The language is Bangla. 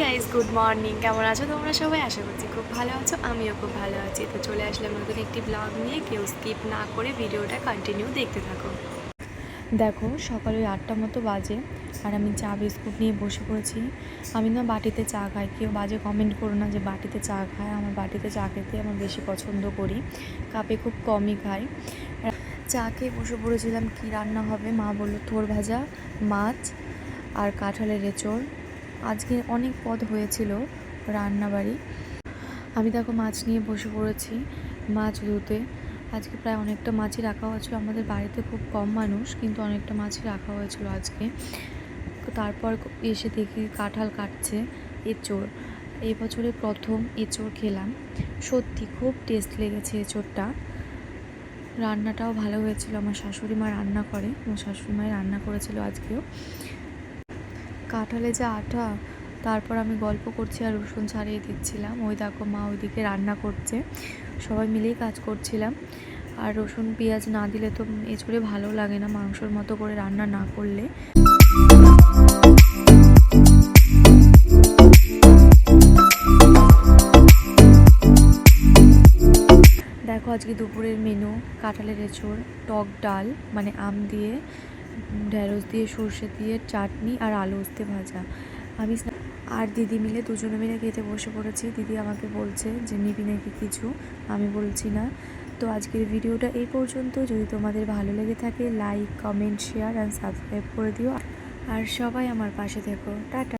মর্নিং কেমন আছো তোমরা সবাই? আশা করছি খুব ভালো আছো, আমিও খুব ভালো আছি। তো চলে আসলাম নতুন একটি ব্লগ নিয়ে। কেউ স্কিপ না করে ভিডিওটা কন্টিনিউ দেখতে থাকো। দেখো, সকাল ওই আটটা মতো বাজে, আর আমি চা, বিস্কুট নিয়ে বসে পড়েছি। আমি না বাটিতে চা খাই, কেউ বাজে কমেন্ট করো না যে বাটিতে চা খায় আমার বাটিতে চা খেতে আমার বেশি পছন্দ করি, কাপে খুব কমই খাই। চা খেয়ে বসে পড়েছিলাম, কী রান্না হবে? মা বলল থোর ভাজা, মাছ আর কাঁঠালের এঁচড়। আজকে অনেক পদ হয়েছিল রান্নাবাড়ি। আমি দেখো মাছ নিয়ে বসে পড়েছি, মাছ ধুতে। আজকে প্রায় অনেকটা মাছই রাখা হয়েছিল। আমাদের বাড়িতে খুব কম মানুষ, কিন্তু অনেকটা মাছই রাখা হয়েছিল আজকে। তারপর এসে দেখি কাঁঠাল কাটছে, এঁচড়। এই বছরে প্রথম এঁচড় খেলাম। সত্যি খুব টেস্ট লেগেছে এঁচড়টা। রান্নাটাও ভালো হয়েছিল। আমার শাশুড়ি মা রান্না করে, আমার শাশুড়ি মাই রান্না করেছিল আজকেও। কাঁঠালে যে আঠা তারপর আমি গল্প করছি আর রসুন ছাড়িয়ে দিচ্ছিলাম। ওই দেখো মা ওইদিকে রান্না করছে। সবাই মিলেই কাজ করছিলাম। আর রসুন, পেঁয়াজ না দিলে তো এছড়ে ভালো লাগে না মাংসর মতো করে রান্না না করলে। দেখো আজকে দুপুরের মেনু কাঁঠালের এঁচড়, টক ডাল মানে আম দিয়ে ঢেঁড়স দিয়ে সর্ষে দিয়ে চাটনি আর আলু উস্তে ভাজা। আমি আর দিদি মিলে দুজনে মিলে খেতে বসে পড়েছি। দিদি আমাকে বলছে যে, নিবি নাকি কিছু? আমি বলছি, না। তো আজকের ভিডিওটা এই পর্যন্ত। যদি তোমাদের ভালো লেগে থাকে, like, comment, share and subscribe করে দিও। আর সবাই আমার পাশে থেকো। টাটা।